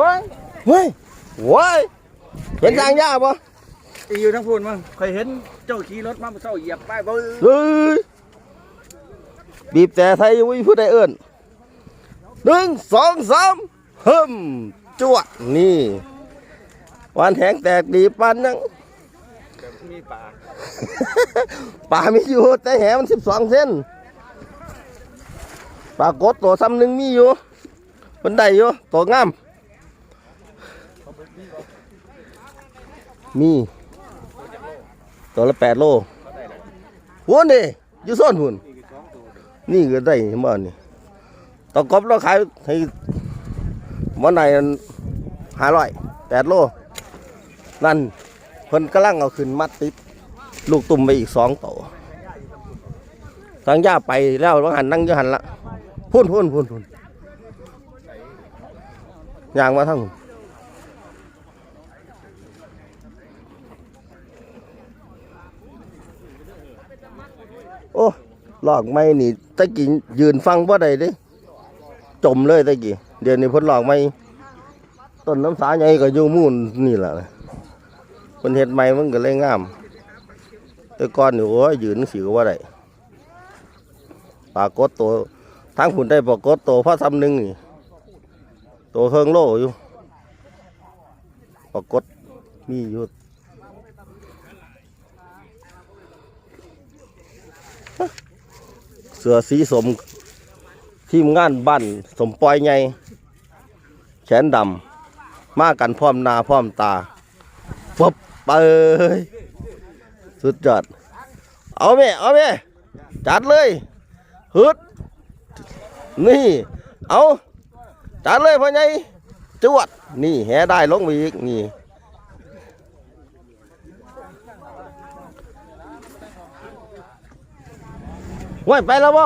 ว้ยเฮ้ยโว้ยเห็นทางยากปะอีอยู่ทั้งพูนมั้งเคยเห็นเจ้าขี่รถมาเมื่อเช้าเหยียบป้ายบ่เฮ้ยบีบแต่ไทยวิ่งผู้ใดเอิ้นหนึ่งสองสามเฮิมจวดนี่วันแหงแตกดีปันนังมีป่าป่ามีอยู่แต่แหมันสิบสองเส้นปลากดตัวซ้ำหนึ่งมีอยู่มันได้อยู่ตัวงาม มีตัวละแปดโลวนี่อยู่ซ่อนหุ่นนี่ก็ได้เห็นบ้านนี่ตะกบเราขายให้วันไหนห้าร้อยแปดโลนั่นเพิ่นกำลังเอาขึ้นมัดติดลูกตุ่มไปอีกสองตัวทางย่าไปแล้วว่าหันนั่งยหันละพุ่นพุ่นพุ่นพุ่นยางมาทั้งหุ่น โอ้หลอกไม่นี่ตะกี้ยืนฟังว่าใดเด้จมเลยตะกี้เดี๋ยวนี้เพิ่นหลอกไม่ต้นน้ำสาใหญ่ก็อยู่มูนนี่แหละเพิ่นเฮ็ดใหม่มันก็เลยงาม แต่ก่อนนี่โอ้ยยืนสิก็ว่าได้ปากดตัวทั้งหุ่นได้ปากดตัวพ่อซ้ำหนึ่งนี่ตัวเครื่องโล่อยู่ปากดมีอยู่ เสือสีสมทีมงานบ้านสมปอยใหญ่แขนดำมากันพร้อมหนาพร้อมตาปุ๊บไปยสุดยอดเอาแม่เอาแม่จัดเลยฮึดนี่เอาจัดเลยพ่อใหญ่จวดนี่แหได้ลงไปอีกนี่ ว้ยไปแล้วบ่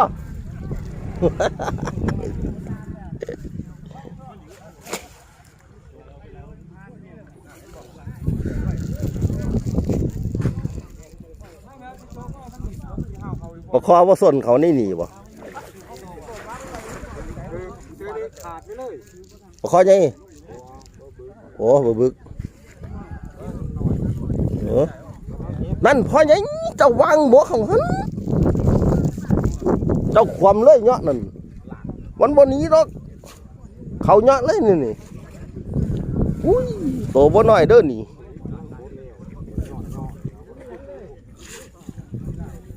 ประคอว่าส่วนเขานี่หนีบ่ขาดไประคอยังโอ้บ่บึกเออนั่นพ่อยังจ้าวางบ่ของหัน เจ้าความเลยเนาะนั่นวันบนนี้ดอกเขาเนาะเลยนี่นี่อุ้ยโตบ่น้อยเด้อนี่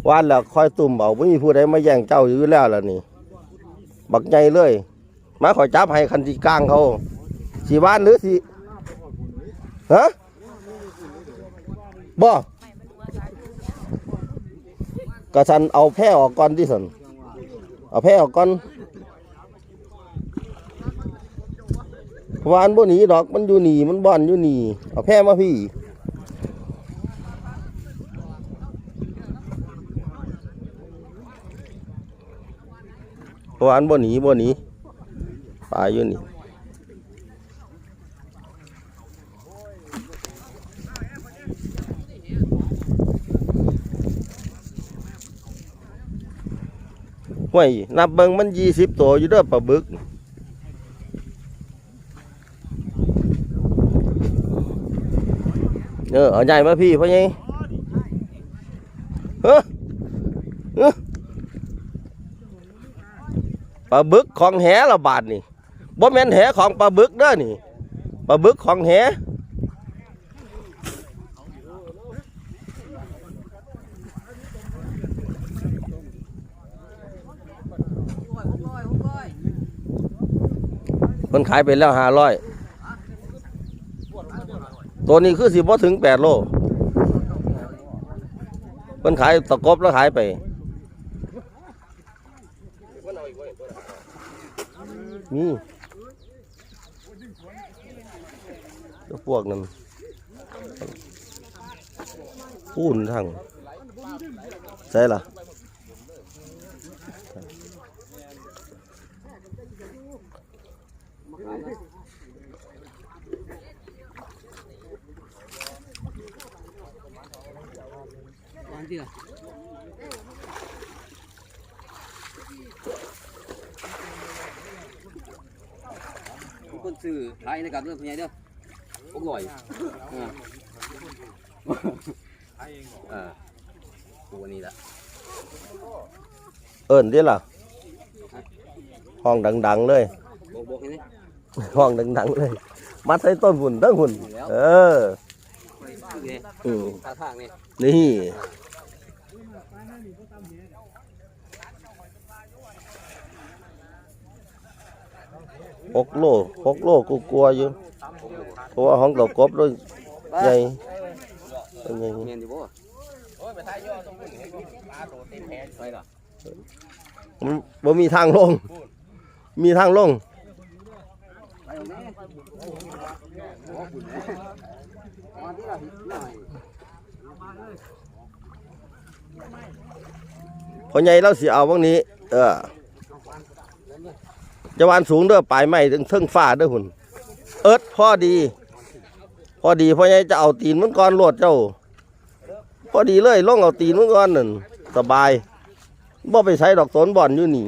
ว่านแล้วคอยตุ่มเอาไม่มีผู้ใดมาแย่งเจ้าอยู่แล้วล่ะนี่ บักใหญ่เลย มาขอยจับให้คันที่กลางเขาสีบ้านหรือสีฮะบ่กระสันเอาแพร่ออกก่อนที่สัน เอาแพรออกก่อนวานบ่หนีดอกมันอยู่หนีมันบ่อนอยู่หนีเอาแพรมาพี่วานบ่หนีบ่หนีปลาอยู่นี่ ห้วยนับเบิงมันยี่สิบตัวอยู่เด้อปลาบึก เออเอาใหญ่มาพี่พ่อใหญ่เฮ้อเฮ้อปลาบึกของแหละบาทนี่บ่แม่นแหของปลาบึกเด้อนี่ปลาบึกของแห คนขายไปแล้วห้าร้อยตัวนี้คือสิบ่ถึงแปดโลเพิ่นขายตะกบแล้วขายไปนี่แล้วพวกนั้นพูนทางใช่ล่ะ วางที่ละคนซื้อขายในการเรื่องพญายเด้อพวกลอยอ่าเออตัวนี้ละเอิ้นเด้ล่ะ ห้องดัง ๆ เลยโบกโบกให้นี่ห้องดัง ๆ เลย มัดใส่ต้นหุ่นทั้งหุ่น เออคือไงอืมท่าทางนี่นี่ หกโลหกโลกูกลัวอยู่เพราะว่าห้องเรากบด้วยใหญ่เป็นใหญ่เมียนอยู่บ่ไปล่ะมันบ่มีทางลง มีทางลง ไปเอาแม่โอ้คุณแม่มาที่ละหน่อย พอใหญ่เราสิเอาบางนี้ เออจะวานสูงเด้อปลายไม้ถึงเทิงฟ้าเด้อหุ่น เอิดพอดี พอดีพอใหญ่จะเอาตีนมันก่อนโลดเจ้า พอดีเลยลงเอาตีนมันก่อนนั่นสบายบ่ไปใช้ดอกสนบ่อนอยู่นี่